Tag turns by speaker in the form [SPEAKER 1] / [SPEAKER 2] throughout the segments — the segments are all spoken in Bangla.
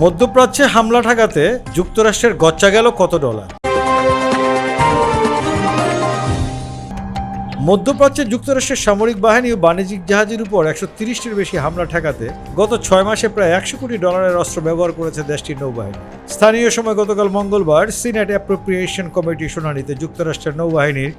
[SPEAKER 1] মধ্যপ্রাচ্যে হামলা ঠেকাতে যুক্তরাষ্ট্রের গচ্চা গেল কত ডলার? মধ্যপ্রাচ্যে যুক্তরাষ্ট্রের সামরিক বাহিনী ও বাণিজ্যিক জাহাজের উপর একশো তিরিশটির বেশি হামলা ঠেকাতে গত ছয় মাসে প্রায় একশো কোটি ডলারের অস্ত্র ব্যবহার করেছে দেশটির নৌবাহিনী। স্থানীয় সময় গতকাল মঙ্গলবার সিনেট অ্যাপ্রোপ্রিয়েশন কমিটি শুনানিতে যুক্তরাষ্ট্রের নৌবাহিনীর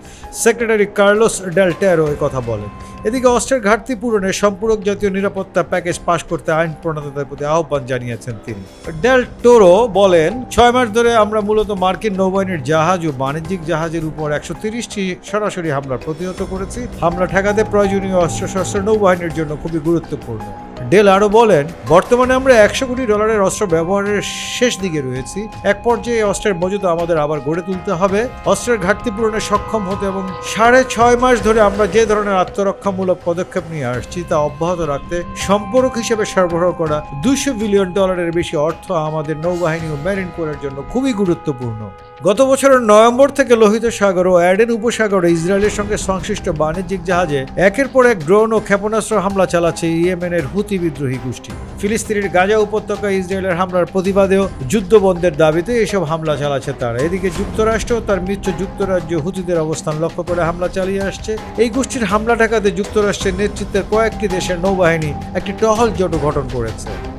[SPEAKER 1] সেক্রেটারি কার্লোস ডেলটেরো কথা বলেন। এদিকে অস্ত্রের ঘাটতি পূরণে সম্পূরক জাতীয় নিরাপত্তা প্যাকেজ পাশ করতে আইন প্রণেতাদের প্রতি আহ্বান জানিয়েছেন তিনি। ডেল টোরো বলেন, ছয় মাস ধরে আমরা মূলত মার্কিন নৌবাহিনীর জাহাজ ও বাণিজ্যিক জাহাজের উপর একশো তিরিশটি সরাসরি হামলা প্রতিহত করেছি। হামলা ঠেকাতে প্রয়োজনীয় অস্ত্রশস্ত্র নৌবাহিনীর জন্য খুবই গুরুত্বপূর্ণ। ডেল আরও বলেন, বর্তমানে আমরা একশো কোটি ডলারের অস্ত্র ব্যবহারের শেষ দিকে রয়েছি। এক পর্যায়ে অস্ত্রের মজুদ আমাদের আবার গড়ে তুলতে হবে। অস্ত্রের ঘাটতি পূরণে সক্ষম হতে এবং সাড়ে ছয় মাস ধরে আমরা যে ধরনের আত্মরক্ষামূলক পদক্ষেপ নিয়ে আসছি তা অব্যাহত রাখতে সম্পর্ক হিসেবে সরবরাহ করা দুইশো বিলিয়ন ডলারের বেশি অর্থ আমাদের নৌবাহিনী ও মেরিন কোরের জন্য খুবই গুরুত্বপূর্ণ। গত বছরের নভেম্বর থেকে লোহিত সাগর ও অ্যাডেন উপসাগরে ইসরায়েলের সঙ্গে সংশ্লিষ্ট বাণিজ্যিক জাহাজে একের পর এক ড্রোন ও ক্ষেপণাস্ত্র হামলা চালাচ্ছে ইয়েমেনের হুতি বিদ্রোহী গোষ্ঠী। ফিলিস্তিনের গাজা উপত্যকা ইসরায়েলের হামলার প্রতিবাদেও যুদ্ধবন্ধের দাবিতে এসব হামলা চালাচ্ছে তারা। এদিকে যুক্তরাষ্ট্র তার মিত্র যুক্তরাজ্য হুতিদের অবস্থান লক্ষ্য করে হামলা চালিয়ে আসছে। এই গোষ্ঠীর হামলা ঠেকাতে যুক্তরাষ্ট্রের নেতৃত্বের কয়েকটি দেশের নৌবাহিনী একটি টহল জোট গঠন করেছে।